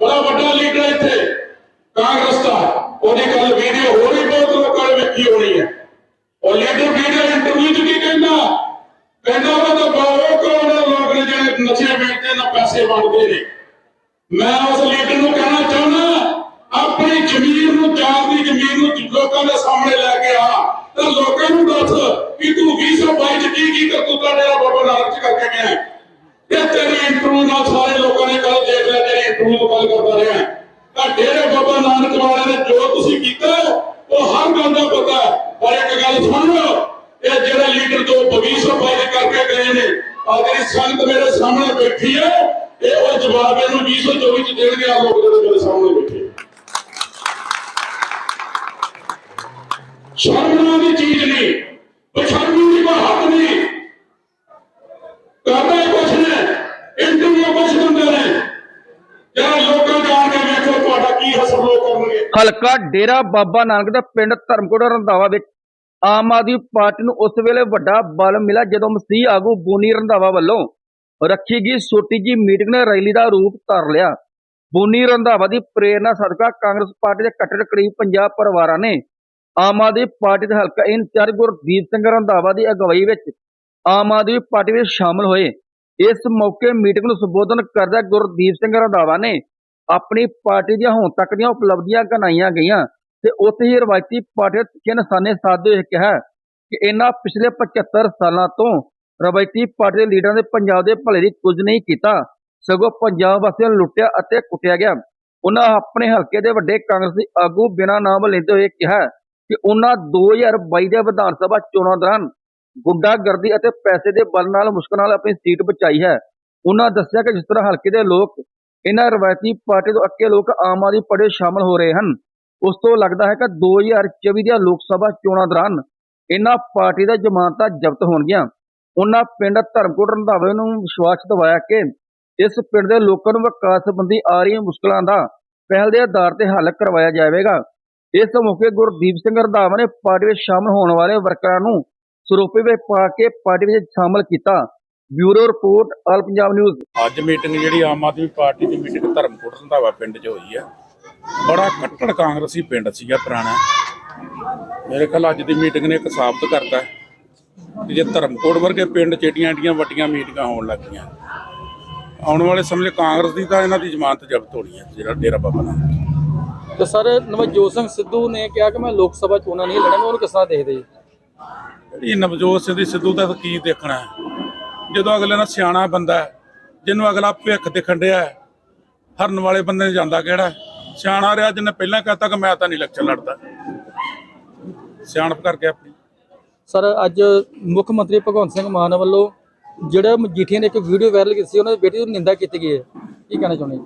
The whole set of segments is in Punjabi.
ਬੜਾ ਵੱਡਾ ਲੀਡਰ ਇੱਥੇ। ਕਾਂਗਰਸ ਦਾ। ਉਹਦੀ ਕੱਲ ਵੀਡੀਓ ਹੋਰ ਵੀ ਬਹੁਤ ਲੋਕਾਂ ਨੇ ਵੇਖੀ ਹੋਣੀ ਹੈ। ਉਹ ਲੀਡਰ ਵੀਡੀਓ ਇੰਟਰਵਿਊ ਚ ਕੀ ਕਹਿੰਦਾ? ਕਹਿੰਦਾ ਉਹ ਤਾਂ ਬਹੁਤ ਕਰੋੜਾਂ ਲੋਕ ਨੇ ਜਿਹੜੇ ਨਸ਼ੇ ਵੇਚਦੇ ਨਾ, ਪੈਸੇ ਵੰਡਦੇ ਨੇ। ਮੈਂ ਉਸ ਲੀਡਰ ਨੂੰ ਕਹਿਣਾ ਚਾਹੁੰਦਾ, ਆਪਣੀ ਜ਼ਮੀਰ ਨੂੰ ਚਾਰ ਦੀ ਜ਼ਮੀਰ ਨੂੰ ਲੋਕਾਂ ਦੇ ਸਾਹਮਣੇ ਲੈ ਕੇ ਆ। ਤੇ ਲੋਕਾਂ ਨੂੰ ਦੱਸ ਕਿ ਤੂੰ 2022 ਚ ਕੀ ਕੀ ਕਰਤੂਤਾ ਡੇਰਾ ਬਾਬਾ ਨਾਨਕ ਚ ਕਰਕੇ ਗਿਆ ਇਹ ਹਰ ਗੱਲ ਦਾ ਪਤਾ ਪਰ ਇੱਕ ਗੱਲ ਸੁਣ ਲਓ ਇਹ ਜਿਹੜੇ ਲੀਡਰ ਤੋਂ 2022 ਕਰਕੇ ਗਏ ਨੇ ਆ ਜਿਹੜੀ ਸੰਗਤ ਮੇਰੇ ਸਾਹਮਣੇ ਬੈਠੀ ਹੈ, ਇਹ ਉਹ ਜਵਾਬ ਇਹਨੂੰ 2024 ਚ ਦੇਣਗੇ ਆ ਲੋਕ ਜਿਹੜੇ ਮੇਰੇ ਸਾਹਮਣੇ ਬੈਠੇ ਸ਼ਰਮਣਾ ਦੀ ਚੀਜ਼ ਨਹੀਂ ਬਸ਼ਰਮੀ ਦੀ ਕੋਈ ਹੱਕ ਨਹੀਂ ਕਰਦਾ ਹੀ ਕੁਛ ਨੇ ਇੰਟਰਵਿਊ ਕੁਛ ਦਿੰਦੇ ਨੇ ਜਿਹੜਾ ਲੋਕਾਂ ਜਾਣ ਕੇ ਵੇਖੋ ਤੁਹਾਡਾ ਕੀ ਹਸਰ ਲੋਕ ਕਰਨਗੇ ਹਲਕਾ ਡੇਰਾ ਬਾਬਾ ਨਾਨਕ ਦਾ ਪਿੰਡ ਧਰਮਕੋਟ ਰੰਧਾਵਾ ਵਿੱਚ ਆਮ ਆਦਮੀ ਪਾਰਟੀ ਨੂੰ ਉਸ ਵੇਲੇ ਵੱਡਾ ਬਲ ਮਿਲਿਆ ਜਦੋਂ ਮਸੀਹ ਆਗੂ ਬੋਨੀ ਰੰਧਾਵਾ ਵੱਲੋਂ ਰੱਖੀ ਗਈ ਛੋਟੀ ਜੀ ਮੀਟਿੰਗ ਨੇ ਰੈਲੀ ਦਾ ਰੂਪ ਧਾਰ ਲਿਆ। ਬੋਨੀ ਰੰਧਾਵਾ ਦੀ ਪ੍ਰੇਰਣਾ ਸਦਕਾ ਕਾਂਗਰਸ ਪਾਰਟੀ ਦੇ ਕੱਟੜ ਕਰੀਬ 50 ਪਰਿਵਾਰਾਂ ਨੇ ਆਮ ਆਦਮੀ ਪਾਰਟੀ ਦੇ ਹਲਕਾ ਇੰਚਾਰਜ ਗੁਰਦੀਪ ਸਿੰਘ ਰੰਧਾਵਾ ਦੀ ਅਗਵਾਈ ਵਿੱਚ ਆਮ ਆਦਮੀ ਪਾਰਟੀ ਵਿੱਚ ਸ਼ਾਮਲ ਹੋਏ। ਇਸ ਮੌਕੇ ਮੀਟਿੰਗ ਨੂੰ ਸੰਬੋਧਨ ਕਰਦਿਆਂ ਗੁਰਦੀਪ ਸਿੰਘ ਰੰਧਾਵਾ ਨੇ ਆਪਣੀ ਪਾਰਟੀ ਦੀਆਂ ਹੁਣ ਤੱਕ ਦੀਆਂ ਉਪਲਬਧੀਆਂ ਗਨਾਈਆਂ ਗਈਆਂ ਤੇ ਉੱਥੇ ਹੀ ਰਵਾਇਤੀ ਪਾਰਟੀ ਦੇ ਤਿੱਖੇ ਨਿਸ਼ਾਨੇ ਸਾਧਦੇ ਕਿਹਾ ਕਿ ਇਹਨਾਂ ਪਿਛਲੇ 75 ਸਾਲਾਂ ਤੋਂ ਰਵਾਇਤੀ ਪਾਰਟੀ ਦੇ ਲੀਡਰਾਂ ਨੇ ਪੰਜਾਬ ਦੇ ਭਲੇ ਲਈ ਕੁਝ ਨਹੀਂ ਕੀਤਾ, ਸਗੋਂ ਪੰਜਾਬ ਵਾਸੀਆਂ ਨੂੰ ਲੁੱਟਿਆ ਅਤੇ ਕੁੱਟਿਆ ਗਿਆ। ਉਹਨਾਂ ਆਪਣੇ ਹਲਕੇ ਦੇ ਵੱਡੇ ਕਾਂਗਰਸੀ ਆਗੂ ਬਿਨਾਂ ਨਾਮ ਲੈਂਦੇ ਹੋਏ ਕਿਹਾ ਕਿ ਉਹਨਾਂ 2022 ਦੇ ਵਿਧਾਨ ਸਭਾ ਚੋਣਾਂ ਦੌਰਾਨ ਗੁੰਡਾਗਰਦੀ ਅਤੇ ਪੈਸੇ ਦੇ ਬਲ ਨਾਲ ਮੁਸ਼ਕਲ ਨਾਲ ਆਪਣੀ ਸੀਟ ਬਚਾਈ ਹੈ। ਉਹਨਾਂ ਦੱਸਿਆ ਕਿ ਜਿਸ ਤਰ੍ਹਾਂ ਹਲਕੇ ਦੇ ਲੋਕ ਇਹਨਾਂ ਰਵਾਇਤੀ ਪਾਰਟੀ ਤੋਂ ਅੱਕੇ ਲੋਕ ਆਮ ਆਦਮੀ ਪਾਰਟੀ ਵਿੱਚ ਸ਼ਾਮਲ ਹੋ ਰਹੇ ਹਨ। ਉਸ ਤੋਂ ਲੱਗਦਾ ਹੈ ਕਿ 2024 ਦੀਆਂ ਲੋਕ ਸਭਾ ਚੋਣਾਂ ਦੌਰਾਨ ਇਹਨਾਂ ਪਾਰਟੀ ਦਾ ਜ਼ਮਾਨਤਾਂ ਜ਼ਬਤ ਹੋਣਗੀਆਂ। ਉਹਨਾਂ ਪਿੰਡ ਧਰਮਕੋਟ ਰੰਧਾਵੇ ਨੂੰ ਵਿਸ਼ਵਾਸ ਦਿਵਾਇਆ ਕਿ ਇਸ ਪਿੰਡ ਦੇ ਲੋਕਾਂ ਨੂੰ ਵਿਕਾਸ ਸੰਬੰਧੀ ਆ ਰਹੀਆਂ ਮੁਸ਼ਕਲਾਂ ਦਾ ਪਹਿਲ ਦੇ ਆਧਾਰ ਤੇ ਹੱਲ ਕਰਵਾਇਆ ਜਾਵੇਗਾ। ਇਸ ਮੌਕੇ ਗੁਰਦੀਪ ਸਿੰਘ ਰੰਧਾਵਾ ਨੇ ਪਾਰਟੀ ਵਿੱਚ ਸ਼ਾਮਲ ਹੋਣ ਵਾਲੇ ਵਰਕਰਾਂ ਨੂੰ ਸਰੋਪੇ ਵਿੱਚ ਪਾ ਕੇ ਪਾਰਟੀ ਵਿੱਚ ਸ਼ਾਮਲ ਕੀਤਾ। Bureau report all Punjab news. ਅੱਜ ਮੀਟਿੰਗ ਜਿਹੜੀ ਆਮ ਆਦਮੀ ਪਾਰਟੀ ਦੀ ਮੀਟਿੰਗ ਧਰਮਕੋਟ ਰੰਧਾਵਾ ਪਿੰਡ 'ਚ ਹੋਈ ਹੈ ਬੜਾ ਕੱਟੜ ਕਾਂਗਰਸੀ ਪਿੰਡ ਸੀਗਾ ਪੁਰਾਣਾ। ਮੇਰੇ ਖਿਆਲ ਅੱਜ ਦੀ ਮੀਟਿੰਗ ਨੇ ਇੱਕ ਸਾਬਤ ਕਰਤਾ ਕਿ ਜੇ ਧਰਮਕੋਟ ਵਰਗੇ ਪਿੰਡ 'ਚ ਏਡੀਆਂ ਏਡੀਆਂ ਵੱਡੀਆਂ ਮੀਟਿੰਗਾਂ ਹੋਣ ਲੱਗੀਆਂ ਆਉਣ ਵਾਲੇ ਸਮੇਂ 'ਚ ਕਾਂਗਰਸ ਦੀ ਤਾਂ ਇਹਨਾਂ ਦੀ ਜ਼ਮਾਨਤ ਜ਼ਬਤ ਹੋਣੀ ਹੈ ਜਿਹੜਾ ਡੇਰਾ ਬਾਬਾ ਨਾਨਕ। ਤੇ ਸਰ ਨਵਜੋਤ ਸਿੰਘ ਸਿੱਧੂ ਨੇ ਕਿਹਾ ਕਿ ਮੈਂ ਲੋਕ ਸਭਾ ਚੋਣਾਂ ਨਹੀਂ ਲੜਾਂਗਾ ਉਹਨੂੰ ਕਿਸ ਤਰ੍ਹਾਂ ਦੇਖਦੇ ਜੀ? ਜਿਹੜੀ ਨਵਜੋਤ ਸਿੰਘ ਦੀ ਸਿੱਧੂ ਦਾ ਕੀ ਦੇਖਣਾ ਹੈ? ਜਦੋਂ ਅਗਲੇ ਨਾਲ ਸਿਆਣਾ ਬੰਦਾ ਜਿਹਨੂੰ ਅਗਲਾ ਭਿੱਖ ਦਿਖਣ ਡਿਆ ਹੈ, ਹਰਨ ਵਾਲੇ ਬੰਦੇ ਨੇ ਜਾਂਦਾ ਕਿਹੜਾ? ਸਿਆਣਾ ਰਿਹਾ ਜਿਹਨੇ ਪਹਿਲਾਂ ਕਹਤਾ ਕਿ ਮੈਂ ਤਾਂ ਨਹੀਂ ਇਲੈਕਸ਼ਨ ਲੜਦਾ ਸਿਆਣਪ ਕਰਕੇ ਆਪਣੀ ਸਰ ਅੱਜ ਮੁੱਖ ਮੰਤਰੀ ਭਗਵੰਤ ਸਿੰਘ ਮਾਨ ਵੱਲੋਂ ਜਿਹੜਾ ਮਜੀਠੀਆ ਨੇ ਇੱਕ ਵੀਡੀਓ ਵਾਇਰਲ ਕੀਤੀ ਸੀ ਉਹਨਾਂ ਦੀ ਬੇਟੀ ਦੀ ਨਿੰਦਾ ਕੀਤੀ ਗਈ ਹੈ ਕੀ ਕਹਿਣਾ ਚਾਹੁੰਦੇ?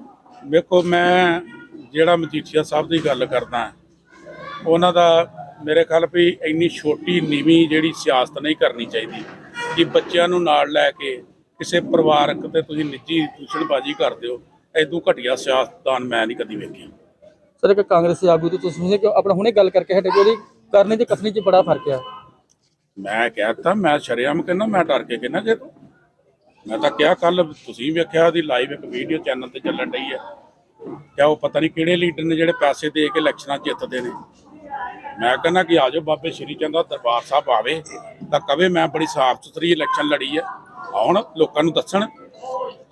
ਵੇਖੋ ਮੈਂ ਜਿਹੜਾ ਮਜੀਠੀਆ ਸਾਹਿਬ ਦੀ ਗੱਲ ਕਰਦਾ ਉਹਨਾਂ ਦਾ ਮੇਰੇ ਖਿਆਲ ਵੀ ਇੰਨੀ ਛੋਟੀ ਨੀਵੀਂ ਜਿਹੜੀ ਸਿਆਸਤ ਨਹੀਂ ਕਰਨੀ ਚਾਹੀਦੀ ਕਿ ਬੱਚਿਆਂ ਨੂੰ ਨਾਲ ਲੈ ਕੇ ਕਿਸੇ ਪਰਿਵਾਰਕ ਤੇ ਤੁਸੀਂ ਨਿੱਜੀ ਦੂਸ਼ਣਬਾਜ਼ੀ ਕਰਦੇ ਹੋ ਐਦੋਂ ਘਟੀਆ ਸਿਆਸਤਦਾਨ ਮੈਂ ਨਹੀਂ ਕਦੀ ਵੇਖਿਆ। ਸਰ ਇੱਕ ਕਾਂਗਰਸੀ ਆਗੂ ਤੋਂ ਤੁਸੀਂ ਕਿ ਆਪਣਾ ਹੁਣੇ ਗੱਲ ਕਰਕੇ ਹਟੇ ਕਿ ਉਹਦੀ ਕਰਨੇ ਤੇ ਕਥਨੀ 'ਚ ਬੜਾ ਫ਼ਰਕ ਹੈ ਮੈਂ ਕਿਹਾ ਤਾਂ ਮੈਂ ਸ਼ਰੇਆਮ ਕਹਿੰਦਾ ਮੈਂ ਡਰ ਕੇ ਕਹਿੰਦਾ ਕਿ ਮੈਂ ਤਾਂ ਕਿਹਾ ਕੱਲ ਤੁਸੀਂ ਵੇਖਿਆ ਉਹਦੀ ਲਾਈਵ ਇੱਕ ਵੀਡੀਓ ਚੈਨਲ ਤੇ ਚੱਲਣ ਡਈ ਹੈ ਕਿਆ ਉਹ ਪਤਾ ਨਹੀਂ ਕਿਹੜੇ ਲੀਡਰ ਨੇ ਜਿਹੜੇ ਪੈਸੇ ਦੇ ਕੇ ਇਲੈਕਸ਼ਨਾਂ ਜਿੱਤਦੇ ਨੇ। ਮੈਂ ਕਹਿੰਦਾ ਕਿ ਆਜੋ ਬਾਬੇ ਸ਼੍ਰੀ ਚੰਦ ਦਾ ਦਰਬਾਰ ਸਾਹਿਬ ਆਵੇ। ਤਾਂ ਕਵੇ ਮੈਂ ਬੜੀ ਸਾਫ਼ ਸੁਥਰੀ ਇਲੈਕਸ਼ਨ ਲੜੀ ਹੈ ਆਉਣ, ਲੋਕਾਂ ਨੂੰ ਦੱਸਣ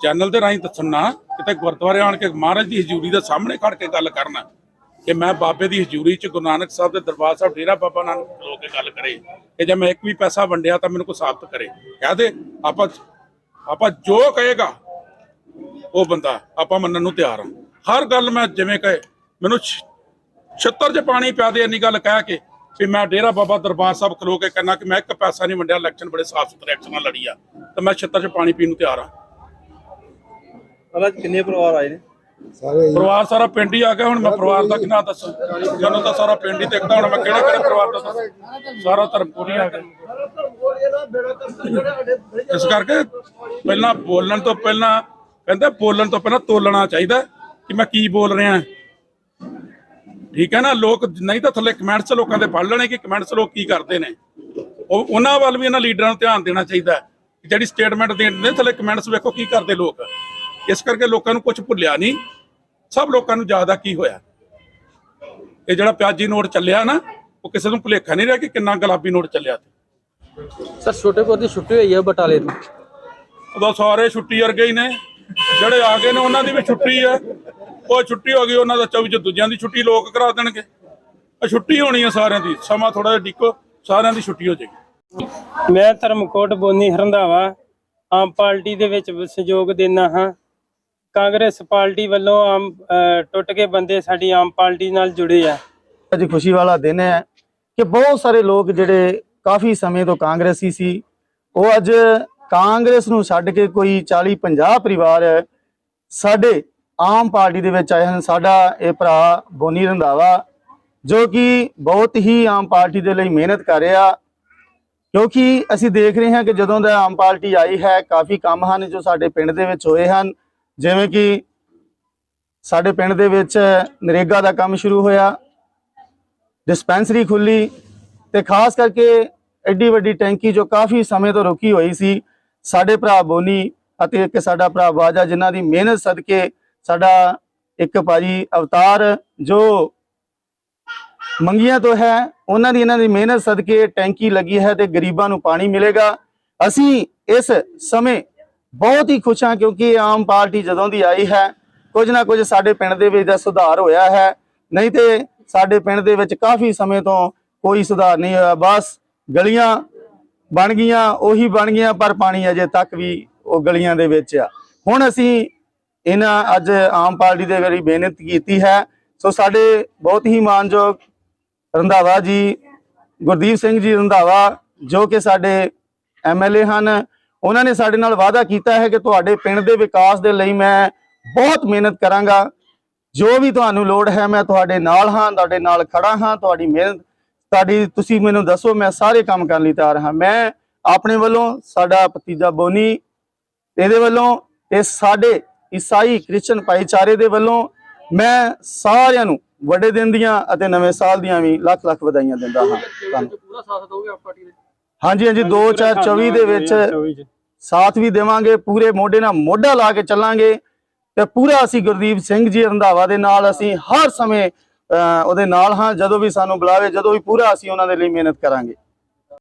ਚੈਨਲ ਦੇ ਰਾਹੀਂ ਦੱਸਣ ਨਾ, ਕਿਤੇ ਗੁਰਦੁਆਰੇ ਆਣ ਕੇ ਮਹਾਰਾਜ ਦੀ ਹਜ਼ੂਰੀ ਦੇ ਸਾਹਮਣੇ ਖੜ ਕੇ ਗੱਲ ਕਰਨਾ। ਕਿ ਮੈਂ ਬਾਬੇ ਦੀ ਹਜ਼ੂਰੀ ਚ ਗੁਰੂ ਨਾਨਕ ਸਾਹਿਬ ਦੇ ਦਰਬਾਰ ਸਾਹਿਬ ਡੇਰਾ ਬਾਬਾ ਨਾਨਕ ਖਲੋ ਕੇ ਗੱਲ ਕਰੇ। ਕਿ ਜੇ ਮੈਂ ਇੱਕ ਵੀ ਪੈਸਾ ਵੰਡਿਆ ਤਾਂ ਮੈਨੂੰ ਕੋਈ ਸਾਬਤ ਕਰੇ। ਕਹਿ ਦੇ, ਆਪਾਂ ਆਪਾਂ ਜੋ ਕਹੇਗਾ, ਉਹ ਬੰਦਾ ਆਪਾਂ ਮੰਨਣ ਨੂੰ ਤਿਆਰ ਹਾਂ ਹਰ ਗੱਲ ਮੈਂ ਜਿਵੇਂ ਕਹੇ, ਮੈਨੂੰ ਛੱਤਰ 'ਚ ਪਾਣੀ ਪਿਆ ਦੇ ਇੰਨੀ ਗੱਲ ਕਹਿ ਕੇ ਵੀ ਮੈਂ ਡੇਰਾ ਬਾਬਾ ਦਰਬਾਰ ਸਾਹਿਬ ਖਲੋ ਕੇ ਕਹਿੰਦਾ ਕਿ ਮੈਂ ਇੱਕ ਪੈਸਾ ਨਹੀਂ ਵੰਡਿਆ ਇਲੈਕਸ਼ਨ ਬੜੇ ਸਾਫ਼ ਸੁਥਰੇ ਐਕਸ਼ਨ ਨਾਲ ਲੜੀ ਆ ਤਾਂ ਮੈਂ ਛੱਤਰ 'ਚ ਪਾਣੀ ਪੀਣ ਨੂੰ ਤਿਆਰ ਹਾਂ ਕਿੰਨੇ ਪਰਿਵਾਰ ਆਏ ਨੇ? ਪਰਿਵਾਰ ਸਾਰਾ ਪਿੰਡ ਹੀ ਆ ਗਿਆ ਹੁਣ ਮੈਂ ਪਰਿਵਾਰ ਦਾ ਕਿੰਨਾ ਦੱਸਾਂ? ਜਦੋਂ ਤਾਂ ਸਾਰਾ ਪਿੰਡ ਹੀ ਦੇਖਦਾ ਹੁਣ ਮੈਂ ਕਿਹੜਾ ਕਿਹੜਾ ਪਰਿਵਾਰ ਦਾ ਦੱਸਾਂ? ਸਾਰਾ ਧਰਮਪੁਰ ਆ ਗਿਆ। ਇਸ ਕਰਕੇ ਪਹਿਲਾਂ ਬੋਲਣ ਤੋਂ ਪਹਿਲਾਂ ਕਹਿੰਦੇ ਬੋਲਣ ਤੋਂ ਪਹਿਲਾਂ ਤੋਲਣਾ ਚਾਹੀਦਾ ਕਿ ਮੈਂ ਕੀ ਬੋਲ ਰਿਹਾ। ਠੀਕ ਹੈ ਨਾ ਲੋਕ ਨਹੀਂ ਤਾਂ ਥੱਲੇ ਕਮੈਂਟਸ ਲੋਕਾਂ ਦੇ ਪੜ੍ਹ ਲੈਣੇ ਕਿ ਕਮੈਂਟਸ ਲੋਕ ਕੀ ਕਰਦੇ ਨੇ। ਉਹ ਉਹਨਾਂ ਵੱਲ ਵੀ ਇਹਨਾਂ ਲੀਡਰਾਂ ਨੂੰ ਧਿਆਨ ਦੇਣਾ ਚਾਹੀਦਾ ਹੈ ਕਿ ਜਿਹੜੀ ਸਟੇਟਮੈਂਟ ਦੇਣ ਨੇ ਥੱਲੇ ਕਮੈਂਟਸ ਵੇਖੋ ਕੀ ਕਰਦੇ ਲੋਕ। ਇਸ ਕਰਕੇ ਲੋਕਾਂ ਨੂੰ ਕੁਝ ਭੁੱਲਿਆ ਨਹੀਂ। ਸਭ ਲੋਕਾਂ ਨੂੰ ਜ਼ਿਆਦਾ ਕੀ ਹੋਇਆ। ਇਹ ਜਿਹੜਾ ਪਿਆਜੀ ਨੋਟ ਚੱਲਿਆ ਨਾ ਉਹ ਕਿਸੇ ਨੂੰ ਭੁਲੇਖਾ ਨਹੀਂ ਰਿਹਾ ਕਿ ਕਿੰਨਾ ਗੁਲਾਬੀ ਨੋਟ ਚੱਲਿਆ ਤੇ ਸਰ ਛੋਟੇ ਪੁੱਤ ਦੀ ਛੁੱਟੀ ਹੋਈ ਹੈ ਬਟਾਲੇ ਤੋਂ। ਉਦੋਂ ਸਾਰੇ ਛੁੱਟੀ ਵਰਗੇ ਹੀ ਨੇ। ਜਿਹੜੇ ਆ ਗਏ ਨੇ ਉਹਨਾਂ ਦੀ ਵੀ ਛੁੱਟੀ ਆ। ਉਹ ਛੁੱਟੀ ਹੋ ਗਈ ਉਹਨਾਂ ਦਾ 24 ਚ ਦੂਜਿਆਂ ਦੀ ਛੁੱਟੀ ਲੋਕ ਕਰਾ ਦੇਣਗੇ। ਆ ਛੁੱਟੀ ਹੋਣੀ ਆ ਸਾਰਿਆਂ ਦੀ ਸਮਾਂ ਥੋੜਾ ਜਿਹਾ ਡਿੱਕੋ ਸਾਰਿਆਂ ਦੀ ਛੁੱਟੀ ਹੋ ਜਾਏਗੀ। ਮੈਂ ਧਰਮਕੋਟ ਬੋਨੀ ਹਰੰਦਾਵਾ ਆਮ ਪਾਰਟੀ ਦੇ ਵਿੱਚ ਸਹਿਯੋਗ ਦੇਣਾ ਹਾਂ। ਕਾਂਗਰਸ ਪਾਰਟੀ ਵੱਲੋਂ ਆਮ ਟੁੱਟ ਕੇ ਬੰਦੇ ਸਾਡੀ ਆਮ ਪਾਰਟੀ ਨਾਲ ਜੁੜੇ ਆ। ਅੱਜ ਖੁਸ਼ੀ ਵਾਲਾ ਦਿਨ ਹੈ ਕਿ ਬਹੁਤ ਸਾਰੇ ਲੋਕ ਜਿਹੜੇ ਕਾਫੀ ਸਮੇਂ ਤੋਂ ਕਾਂਗਰਸੀ ਸੀ ਉਹ ਅੱਜ ਕਾਂਗਰਸ ਨੂੰ ਛੱਡ ਕੇ ਕੋਈ 40 50 ਪਰਿਵਾਰ ਸਾਡੇ ਆਮ ਪਾਰਟੀ ਦੇ ਵਿੱਚ ਆਏ ਹਨ। ਸਾਡਾ ਇਹ ਭਰਾ ਬੋਨੀ ਰੰਧਾਵਾ, ਜੋ ਕਿ ਬਹੁਤ ਹੀ ਆਮ ਪਾਰਟੀ ਦੇ ਲਈ ਮਿਹਨਤ ਕਰ ਰਿਹਾ, ਕਿਉਂਕਿ ਅਸੀਂ ਦੇਖ ਰਹੇ ਹਾਂ ਕਿ ਜਦੋਂ ਦਾ ਆਮ ਪਾਰਟੀ ਆਈ ਹੈ, ਕਾਫੀ ਕੰਮ ਹਨ ਜੋ ਸਾਡੇ ਪਿੰਡ ਦੇ ਵਿੱਚ ਹੋਏ ਹਨ। ਜਿਵੇਂ ਕਿ ਸਾਡੇ ਪਿੰਡ ਦੇ ਵਿੱਚ ਨਰੇਗਾ ਦਾ ਕੰਮ ਸ਼ੁਰੂ ਹੋਇਆ, ਡਿਸਪੈਂਸਰੀ ਖੁੱਲੀ ਤੇ ਖਾਸ ਕਰਕੇ ਐਡੀ ਵੱਡੀ ਟੈਂਕੀ ਜੋ ਕਾਫੀ ਸਮੇਂ ਤੋਂ ਰੁਕੀ ਹੋਈ ਸੀ, ਸਾਡੇ ਭਰਾ ਬੋਨੀ ਅਤੇ ਇੱਕ ਸਾਡਾ ਭਰਾ ਬਾਜਾ ਜਿਨ੍ਹਾਂ ਦੀ ਮਿਹਨਤ ਸਦਕੇ ਸਾਡਾ ਇੱਕ ਭਾਜੀ ਅਵਤਾਰ ਜੋ ਮੰਗੀਆਂ ਤੋਂ ਹੈ, ਉਹਨਾਂ ਦੀ ਇਹਨਾਂ ਦੀ ਮਿਹਨਤ ਸਦਕੇ ਟੈਂਕੀ ਲੱਗੀ ਹੈ ਤੇ ਗਰੀਬਾਂ ਨੂੰ ਪਾਣੀ ਮਿਲੇਗਾ। ਅਸੀਂ ਇਸ ਸਮੇਂ ਬਹੁਤ ਹੀ ਖੁਸ਼ ਹਾਂ ਕਿਉਂਕਿ ਆਮ ਪਾਰਟੀ ਜਦੋਂ ਦੀ ਆਈ ਹੈ, ਕੁਝ ਨਾ ਕੁਝ ਸਾਡੇ ਪਿੰਡ ਦੇ ਵਿੱਚ ਦਾ ਸੁਧਾਰ ਹੋਇਆ ਹੈ। ਨਹੀਂ ਤੇ ਸਾਡੇ ਪਿੰਡ ਦੇ ਵਿੱਚ ਕਾਫੀ ਸਮੇਂ ਤੋਂ ਕੋਈ ਸੁਧਾਰ ਨਹੀਂ ਹੋਇਆ। ਬਸ ਗਲੀਆਂ ਬਣ ਗਈਆਂ, ਉਹੀ ਬਣ ਗਈਆਂ, ਪਰ ਪਾਣੀ ਅਜੇ ਤੱਕ ਵੀ ਉਹ ਗਲੀਆਂ ਦੇ ਵਿੱਚ ਆ। ਹੁਣ ਅਸੀਂ ਇਹਨਾਂ ਅੱਜ ਆਮ ਪਾਰਟੀ ਦੇ ਵਾਰੀ ਮਿਹਨਤ ਕੀਤੀ ਹੈ। ਸੋ ਸਾਡੇ ਬਹੁਤ ਹੀ ਮਾਨਯੋਗ ਰੰਧਾਵਾ ਜੀ, ਗੁਰਦੀਪ ਸਿੰਘ ਜੀ ਰੰਧਾਵਾ, ਜੋ ਕਿ ਸਾਡੇ ਐਮਐਲਏ ਹਨ, ਉਹਨਾਂ ਨੇ ਸਾਡੇ ਨਾਲ ਵਾਅਦਾ ਕੀਤਾ ਹੈ ਕਿ ਤੁਹਾਡੇ ਪਿੰਡ ਦੇ ਵਿਕਾਸ ਦੇ ਲਈ ਮੈਂ ਬਹੁਤ ਮਿਹਨਤ ਕਰਾਂਗਾ। ਜੋ ਵੀ ਤੁਹਾਨੂੰ ਲੋੜ ਹੈ, ਮੈਂ ਤੁਹਾਡੇ ਨਾਲ ਹਾਂ, ਤੁਹਾਡੇ ਨਾਲ ਖੜਾ ਹਾਂ, ਤੁਹਾਡੀ ਮਿਹਨਤ, ਤੁਹਾਡੀ ਤੁਸੀਂ ਮੈਨੂੰ ਦੱਸੋ, ਮੈਂ ਸਾਰੇ ਕੰਮ ਕਰਨ ਲਈ ਤਿਆਰ ਹਾਂ। ਮੈਂ ਆਪਣੇ ਵੱਲੋਂ ਸਾਡਾ ਭਤੀਜਾ ਬੋਨੀ, ਇਹਦੇ ਵੱਲੋਂ ਤੇ ਸਾਡੇ ਈਸਾਈ ਕ੍ਰਿਸਚਨ ਭਾਈਚਾਰੇ ਦੇ ਵੱਲੋਂ ਮੈਂ ਸਾਰਿਆਂ ਨੂੰ ਵੱਡੇ ਦਿਨ ਦੀਆਂ ਅਤੇ ਨਵੇਂ ਸਾਲ ਦੀਆਂ ਵੀ ਲੱਖ ਲੱਖ ਵਧਾਈਆਂ ਦਿੰਦਾ ਹਾਂ। ਧੰਨਵਾਦ। ਪੂਰਾ ਸਾਥ ਦੋਗੇ ਆਪ ਪਾਰਟੀ ਦੇ? ਹਾਂਜੀ ਹਾਂਜੀ 2024 ਦੇ ਵਿੱਚ 24 ਚ। ਸਾਥ ਵੀ ਦੇਵਾਂਗੇ ਪੂਰੇ ਮੋਢੇ ਨਾਲ ਮੋਢਾ ਲਾ ਕੇ ਚੱਲਾਂਗੇ ਤੇ ਪੂਰਾ ਅਸੀਂ ਗੁਰਦੀਪ ਸਿੰਘ ਜੀ ਰੰਧਾਵਾ ਦੇ ਨਾਲ ਅਸੀਂ ਹਰ ਸਮੇਂ ਅਹ, ਉਹਦੇ ਨਾਲ ਹਾਂ ਜਦੋਂ ਵੀ ਸਾਨੂੰ ਬੁਲਾਵੇ ਜਦੋਂ ਵੀ ਪੂਰਾ ਅਸੀਂ ਉਹਨਾਂ ਦੇ ਲਈ ਮਿਹਨਤ ਕਰਾਂਗੇ।